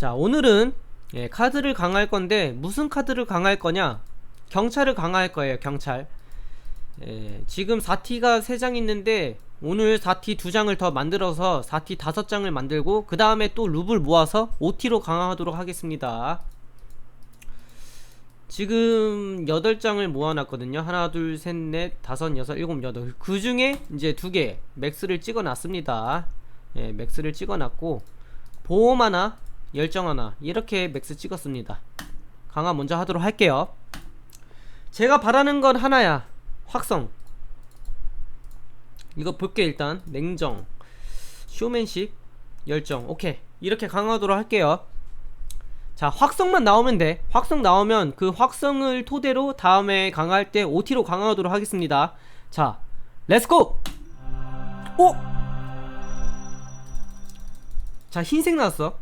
자 오늘은 예, 카드를 강화할 건데 무슨 카드를 강화할 거냐? 경찰을 강화할 거예요 경찰. 예, 지금 4T가 3장 있는데 오늘 4T 2장을 더 만들어서 4T 5장을 만들고 그 다음에 또 룹을 모아서 5T로 강화하도록 하겠습니다. 지금 8장을 모아놨거든요. 하나 둘셋넷 다섯 여섯 일곱 여덟. 그 중에 이제 두 개 맥스를 찍어놨습니다. 예, 맥스를 찍어놨고 보험 하나 열정 하나 이렇게 맥스 찍었습니다. 강화 먼저 하도록 할게요. 제가 바라는 건 하나야. 확성. 이거 볼게 일단. 냉정. 쇼맨십 열정. 오케이. 이렇게 강화하도록 할게요. 자 확성만 나오면 돼. 확성 나오면 그 확성을 토대로 다음에 강화할 때 OT로 강화하도록 하겠습니다. 자 렛츠고 오! 자 흰색 나왔어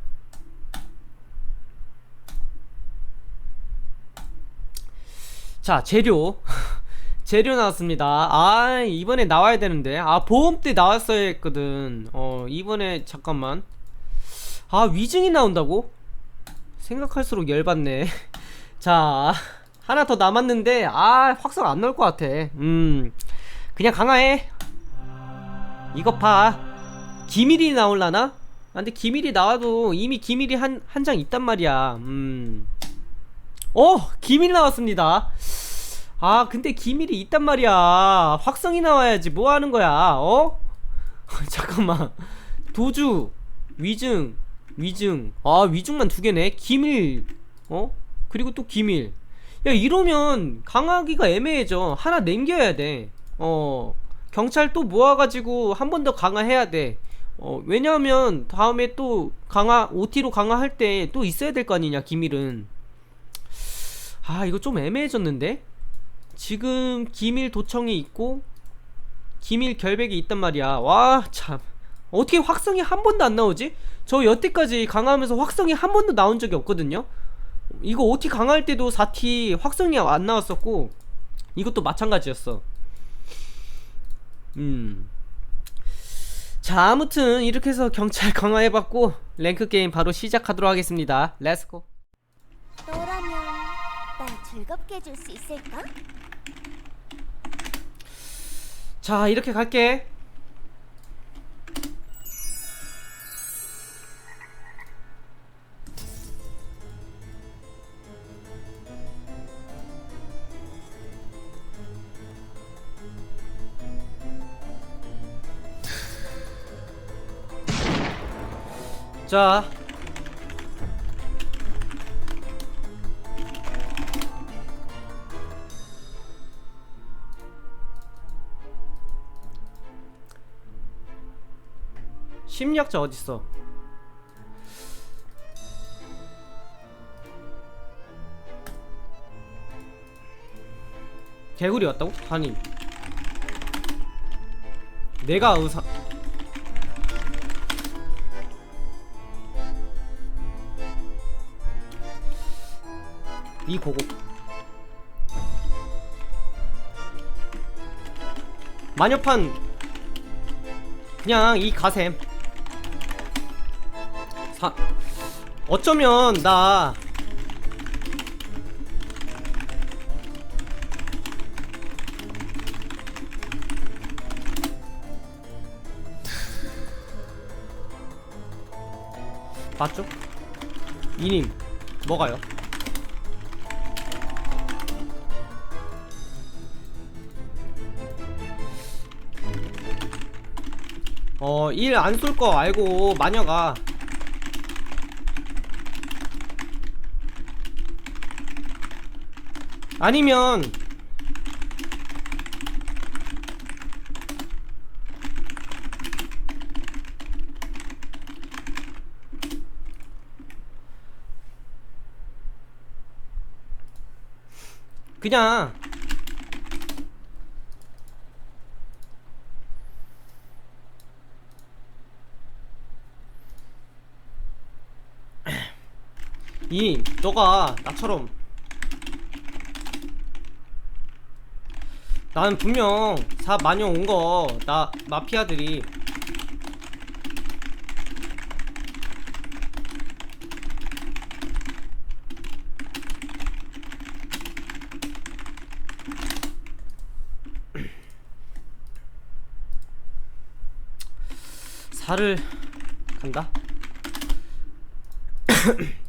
자 재료. 재료 나왔습니다. 아 이번에 나와야 되는데. 아 보험 때 나왔어야 했거든. 어 이번에 잠깐만. 아 위증이 나온다고? 생각할수록 열받네. 자 하나 더 남았는데 아 확성 안 나올 것 같아. 음 그냥 강화해. 이거 봐. 기밀이 나올라나? 아, 근데 기밀이 나와도 이미 기밀이 한 한 장 있단 말이야. 음 어! 기밀 나왔습니다. 아 근데 기밀이 있단 말이야. 확성이 나와야지 뭐 하는 거야 어? 잠깐만. 도주 위증 위증. 아 위증만 두 개네. 기밀 어? 그리고 또 기밀. 야 이러면 강하기가 애매해져. 하나 남겨야 돼어 경찰 또 모아가지고 한 번 더 강화해야 돼. 어, 왜냐하면 다음에 또 강화 OT로 강화할 때 또 있어야 될 거 아니냐 기밀은 아 이거 좀 애매해졌는데? 지금 기밀 도청이 있고 기밀 결백이 있단 말이야. 와 참. 어떻게 확성이 한 번도 안 나오지? 저 여태까지 강화하면서 확성이 한 번도 나온 적이 없거든요. 이거 OT 강화할 때도 4T 확성이 안 나왔었고 이것도 마찬가지였어. 음. 자 아무튼 이렇게 해서 경찰 강화해봤고 랭크 게임 바로 시작하도록 하겠습니다. 렛츠고 즐겁게 해줄 수 있을까? 자 이렇게 갈게 자 심리학자 어딨어? 개구리 왔다고? 아니. 내가 의사. 이 고고 마녀판. 그냥 이 가셈 사 어쩌면 나 맞죠? 이님 뭐가요? 어, 일 안 쏠 거 알고 마녀가 아니면 그냥 이 너가 나처럼 나는 분명 사 마녀 온 거 나 마피아들이. 사를 간다?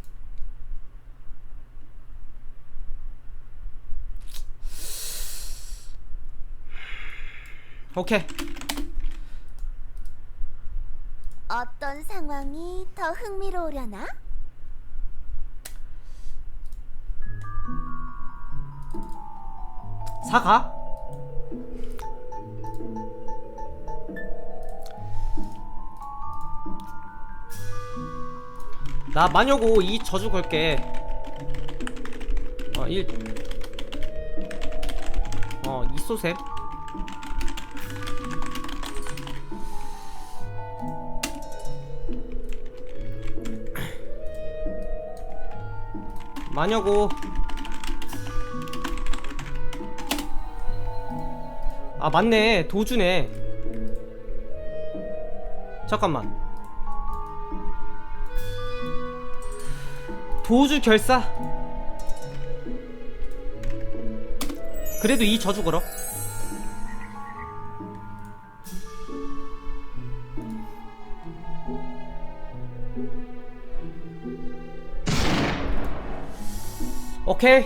오케이. 어떤 상황이 더 흥미로우려나? 사가. 나 마녀고 이 저주 걸게. 어, 1. 어, 이소셉. 마녀고. 아 맞네. 도주네. 잠깐만. 도주 결사? 그래도 이 저주 걸어 오케이.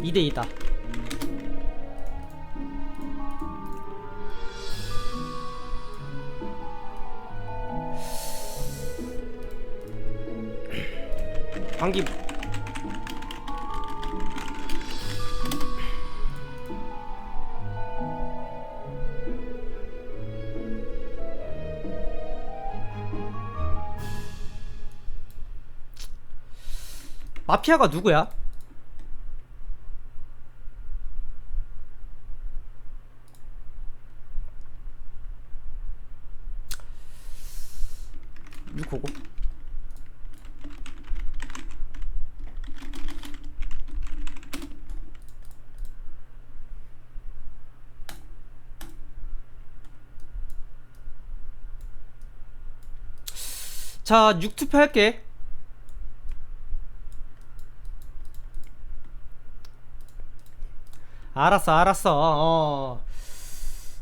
이대 2다. 방기 마피아가 누구야? 누구고? 자, 6투표 할게. 알았어, 알았어. 어.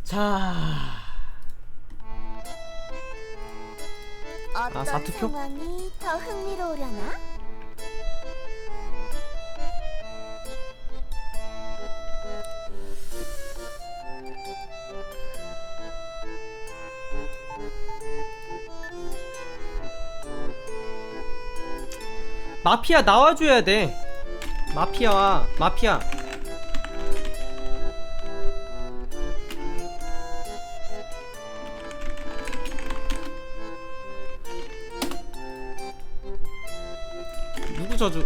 자. 어떤 사투표? 상황이 더 흥미로우려나? 마피아 나와줘야 돼. 마피아와 마피아. 저주?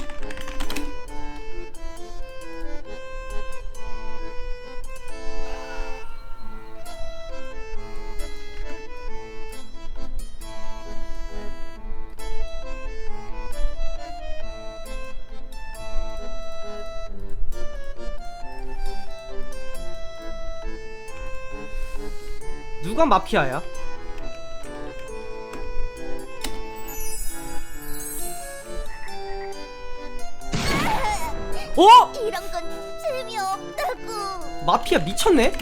누가 마피아야? 어? 이런 건 재미없다고. 마피아 미쳤네?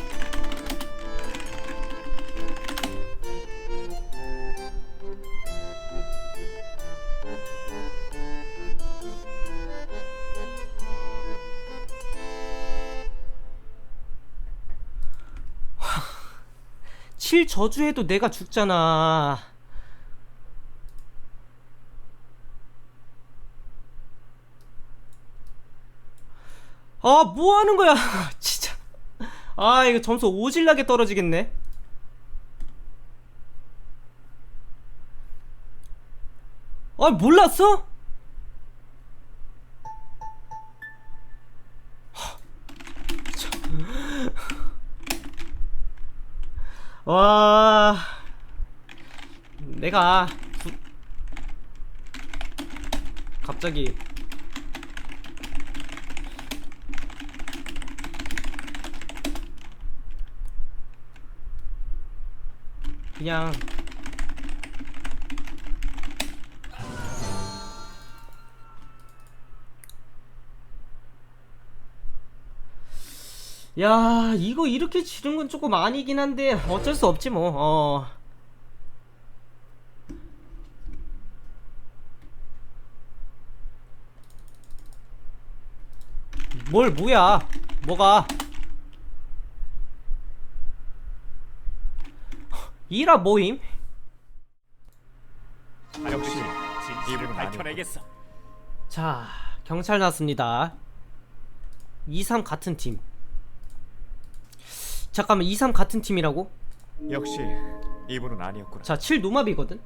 칠 저주해도 내가 죽잖아. 아, 뭐 하는 거야? 진짜. 아, 이거 점수 오질나게 떨어지겠네. 아, 몰랐어? 와, 내가 부... 갑자기 그냥. 야 이거 이렇게 지른 건 조금 아니긴 한데 어쩔 수 없지 뭐. 어. 뭘 뭐야? 뭐가 이라 모임 역시 진실을 밝혀내겠어. 자 경찰 났습니다 2-3 같은 팀 잠깐만 2-3 같은 팀이라고? 역시 이분은 아니었구나. 자, 7 노마비거든.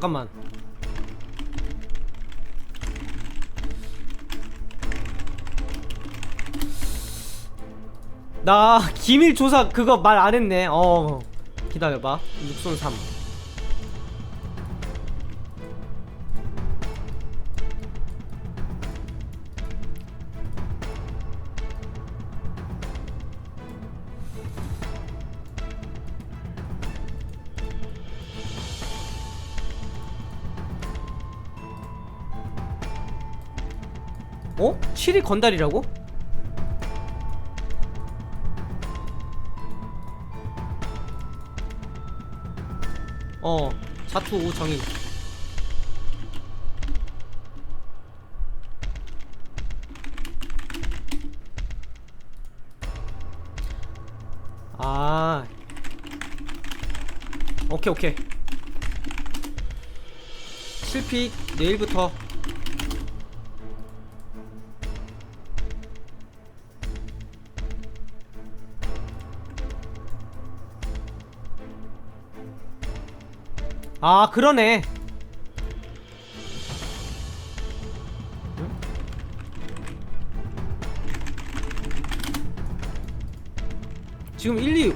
잠깐만. 나 기밀 조사 그거 말 안 했네. 어. 기다려봐. 육손 3. 어? 7이 건달이라고? 어 자투 오정인 아 오케이 오케이 실핏 내일부터 아 그러네. 응? 지금 1, 2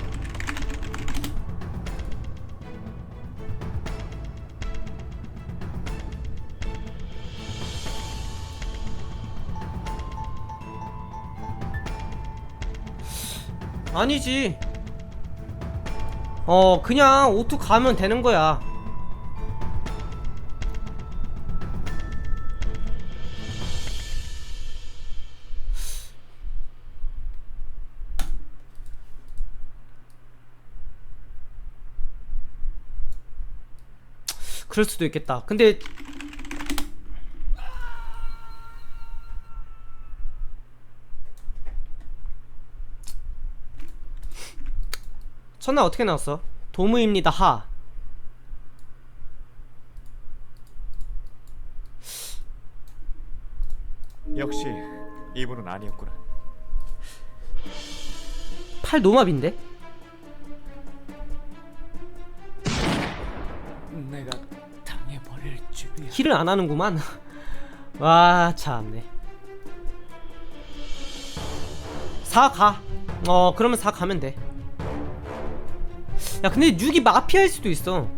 아니지. 어 그냥 오투 가면 되는 거야 그럴 수도 있겠다. 근데 첫날 어떻게 나왔어? 도무입니다 하. 역시 이분은 아니었구나. 팔 노맙인데? 내가 힐을 안 하는구만. 와 참네. 4 가. 어 그러면 4 가면 돼. 야 근데 6이 마피아일 수도 있어.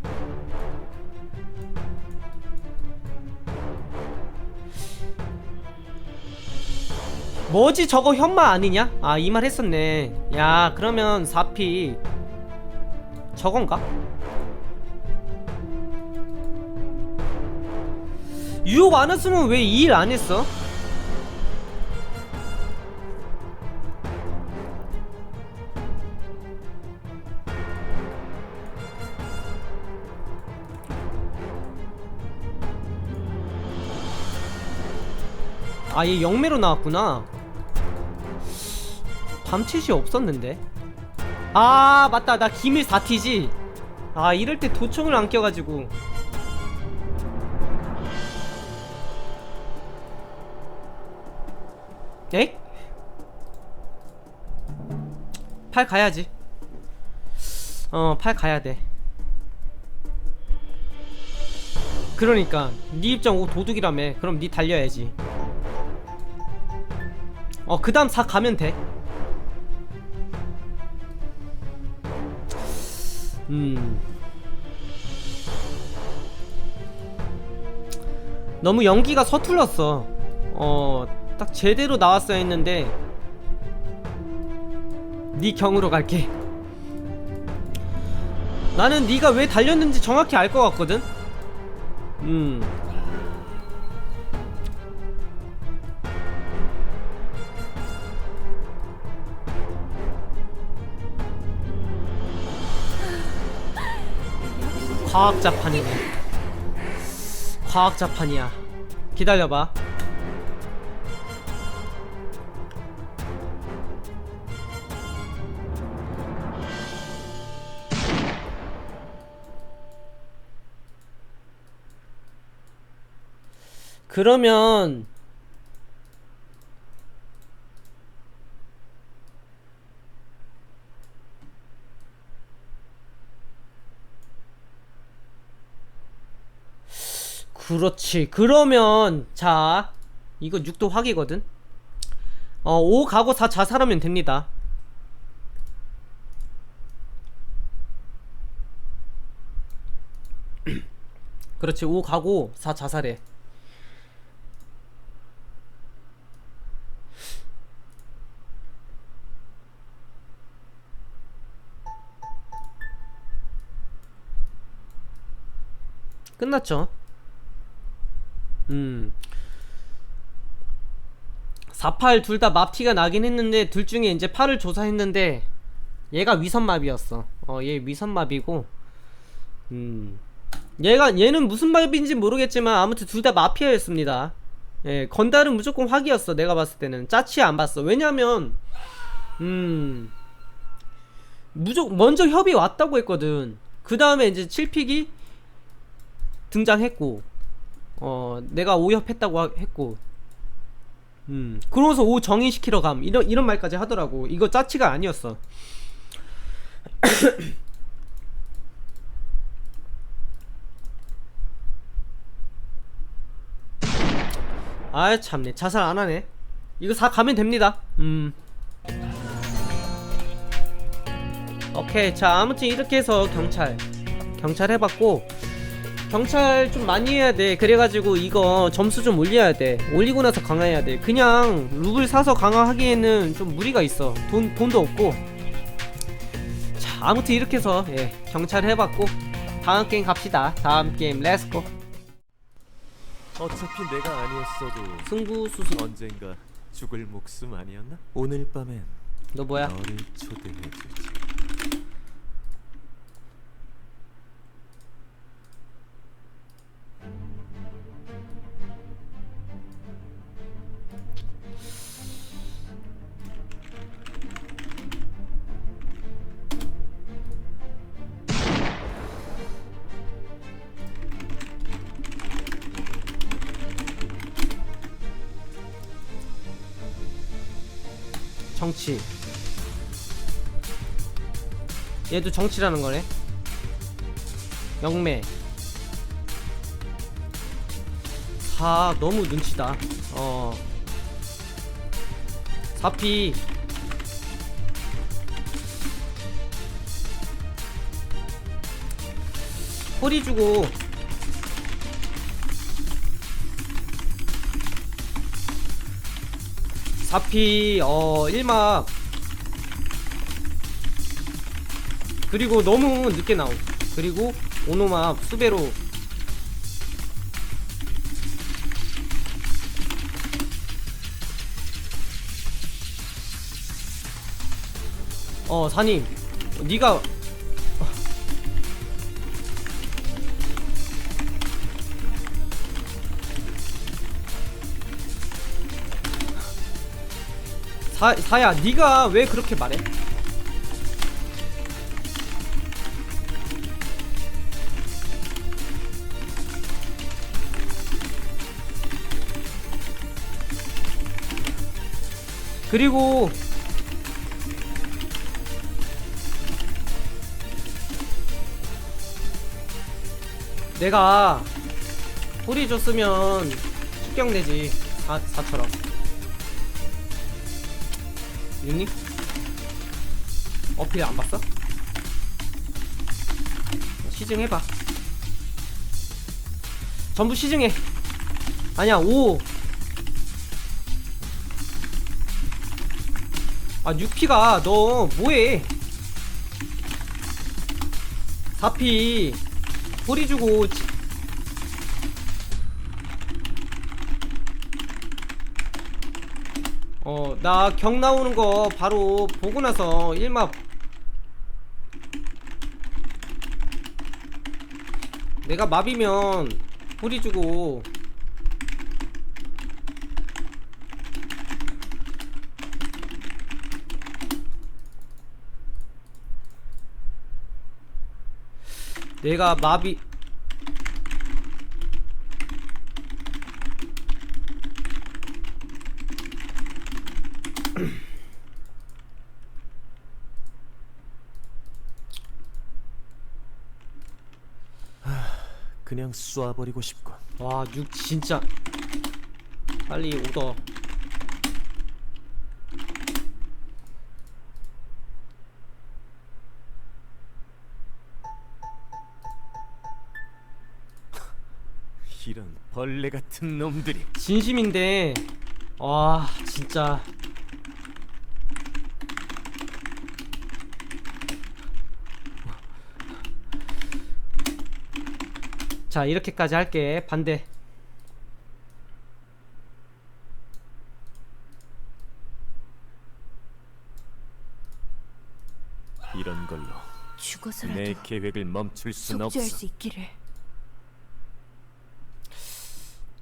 뭐지 저거 현마 아니냐? 아 이 말 했었네. 야 그러면 4피 저건가? 유혹 안 했으면 왜 이 일 안 했어? 아, 얘 영매로 나왔구나. 밤치시 없었는데. 아, 맞다. 나 기밀 4티지. 아, 이럴 때 도청을 안 껴가지고. 팔 가야지. 어, 팔 가야 돼. 그러니까 네 입장 오 도둑이라며. 그럼 네 달려야지. 어, 그 다음 4 가면 돼. 음. 너무 연기가 서툴렀어 어 딱 제대로 나왔어야 했는데 네 경으로 갈게. 나는 네가 왜 달렸는지 정확히 알 것 같거든. 음. 과학자판이네. 과학자판이야. 기다려봐 그러면 그렇지. 그러면 자 이거 6도 확이거든. 어, 5 가고 4 자살하면 됩니다. 그렇지. 5 가고 4 자살해. 끝났죠? 음. 48 둘 다 맙티가 나긴 했는데 둘 중에 이제 8을 조사했는데 얘가 위선마비였어. 어, 얘 위선마비고 음. 얘가 얘는 무슨 마비인지 모르겠지만 아무튼 둘 다 마피아였습니다. 예, 건달은 무조건 확이었어. 내가 봤을 때는 짜치 안 봤어. 왜냐면 음. 무조건 먼저 협이 왔다고 했거든. 그 다음에 이제 7픽이 등장했고 어 내가 오협했다고 하- 했고 음 그러면서 오 정의시키러 감 이런 이런 말까지 하더라고. 이거 짜치가 아니었어. 아 참네. 자살 안 하네. 이거 4 가면 됩니다. 음. 오케이. 자 아무튼 이렇게 해서 경찰 경찰 해봤고 경찰 좀 많이 해야 돼. 그래가지고 이거 점수 좀 올려야 돼. 올리고 나서 강화해야 돼. 그냥 룩을 사서 강화하기에는 좀 무리가 있어. 돈 돈도 없고. 자, 아무튼 이렇게 해서 예, 경찰 해봤고 다음 게임 갑시다. 다음 게임 렛츠고. 어차피 내가 아니었어도 승부 수수. 언젠가 죽을 목숨 아니었나? 오늘 밤엔 너 뭐야? 너를 초대해주지. 정치. 얘도 정치라는 거네. 영매. 4 너무 눈치다. 어. 4피. 허리 주고 사피 어 1막. 그리고 너무 늦게 나옴. 그리고 오노막 수배로. 어 사님. 네가 사, 사야 네가 왜 그렇게 말해? 그리고 내가 소리 줬으면 축경되지 4, 4처럼 윤니? 어필 안 봤어? 시증해봐 전부 시증해 아니야 5 아 6피가 너 뭐해 4피 소리 주고 어, 나 경 나오는 거 바로 보고 나서 1막 내가 마비면 소리 주고. 내가 마비 쏴버리고 싶군. 와, 6 진짜 빨리 오더. 이런 벌레 같은 놈들이. 진심인데 와, 진짜 자, 이렇게까지 할게. 반대. 이런 걸로 죽어서라도 내 계획을 멈출 순 없어. 속죄할 수 있기를.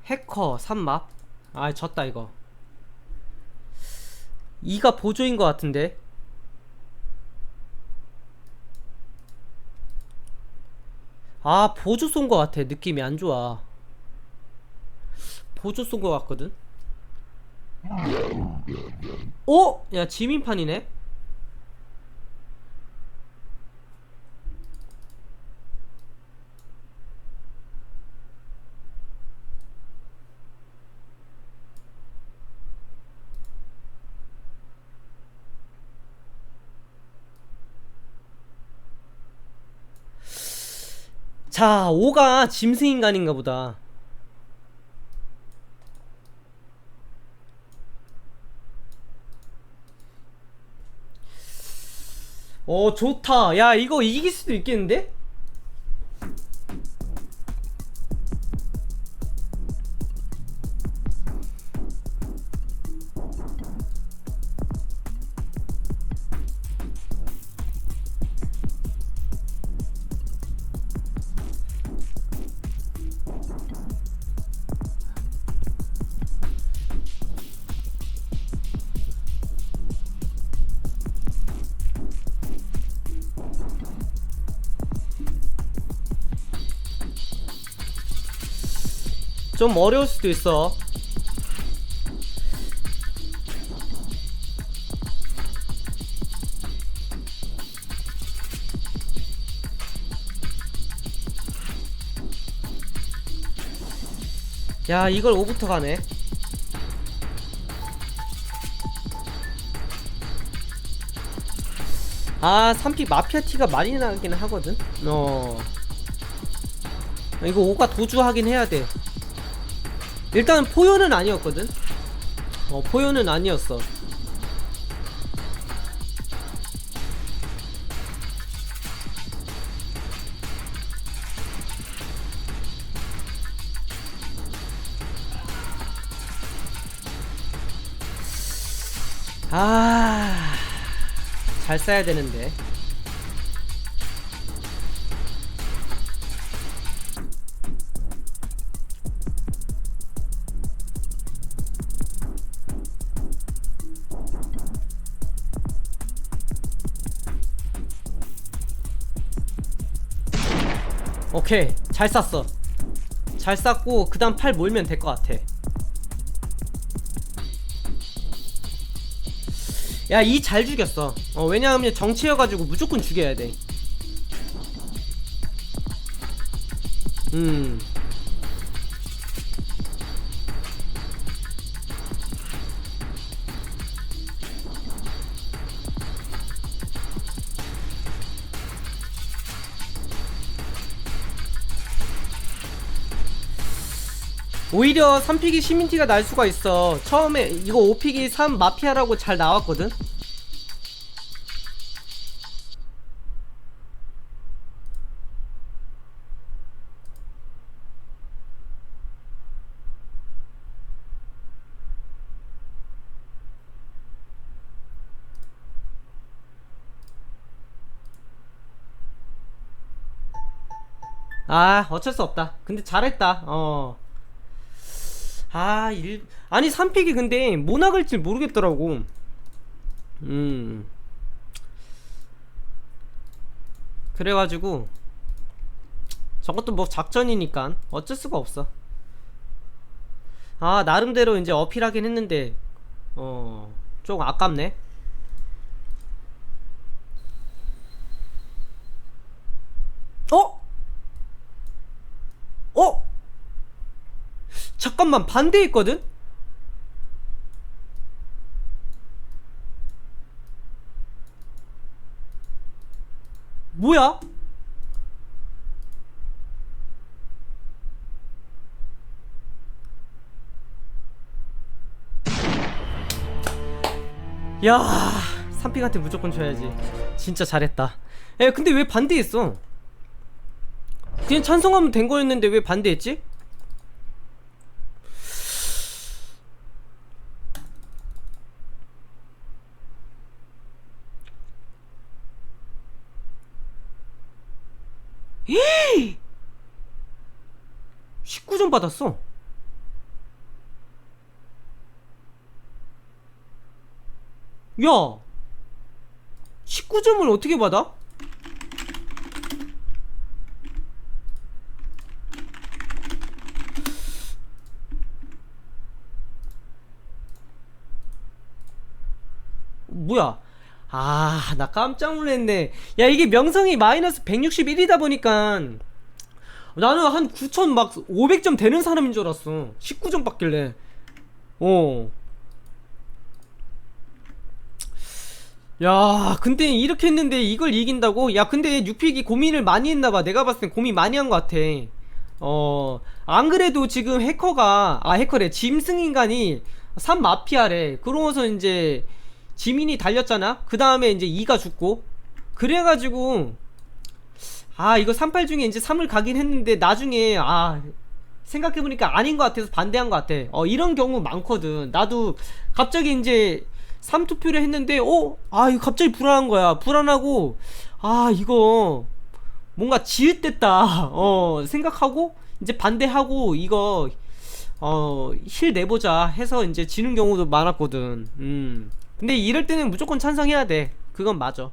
해커 3막. 아, 졌다 이거. 2가 보조인 것 같은데. 아, 보조 쏜 것 같아. 느낌이 안 좋아. 보조 쏜 것 같거든. 어? 야, 지민판이네? 자, 5가 짐승 인간인가 보다. 어, 좋다. 야, 이거 이길 수도 있겠는데? 좀 어려울 수도 있어. 야, 이걸 5부터 가네. 아, 3픽 마피아 티가 많이 나긴 하거든. 어. 이거 5가 도주하긴 해야 돼. 일단 포효는 아니었거든. 어, 포효는 아니었어. 아, 잘 써야 되는데. 오케이 잘 쐈어. 잘 쐈고 그 다음 팔 몰면 될 것 같아. 야 이 잘 죽였어. 어 왜냐하면 정치여가지고 무조건 죽여야 돼. 음. 오히려 3픽이 시민티가 날 수가 있어. 처음에 이거 5픽이 3 마피아라고 잘 나왔거든. 아 어쩔 수 없다. 근데 잘했다. 어 아, 일, 아니, 3픽이 근데 뭐 나갈지 모르겠더라고. 음. 그래가지고, 저것도 뭐 작전이니까 어쩔 수가 없어. 아, 나름대로 이제 어필하긴 했는데, 어, 좀 아깝네. 어? 어? 잠깐만 반대했거든? 뭐야? 야, 삼픽한테 무조건 줘야지. 진짜 잘했다. 에, 근데 왜 반대했어? 그냥 찬성하면 된 거였는데 왜 반대했지? 헤이! 19점 받았어. 야! 19점을 어떻게 받아? 뭐야? 아, 나 깜짝 놀랐네. 야, 이게 명성이 마이너스 161이다 보니까 나는 한 9천 막 500점 되는 사람인 줄 알았어. 19점 받길래. 어. 야, 근데 이렇게 했는데 이걸 이긴다고? 야, 근데 6픽이 고민을 많이 했나봐. 내가 봤을 땐 고민 많이 한 것 같아. 어, 안 그래도 지금 해커가, 아, 해커래. 짐승인간이 3 마피아래. 그러고서 이제 지민이 달렸잖아? 그 다음에 이제 2가 죽고. 그래가지고, 아, 이거 38 중에 이제 3을 가긴 했는데, 나중에, 아, 생각해보니까 아닌 것 같아서 반대한 것 같아. 어, 이런 경우 많거든. 나도 갑자기 이제 3 투표를 했는데, 어? 아, 이거 갑자기 불안한 거야. 불안하고, 아, 이거 뭔가 지읒됐다. 어, 생각하고, 이제 반대하고, 이거, 어, 힐 내보자 해서 이제 지는 경우도 많았거든. 음. 근데 이럴 때는 무조건 찬성해야 돼. 그건 맞아.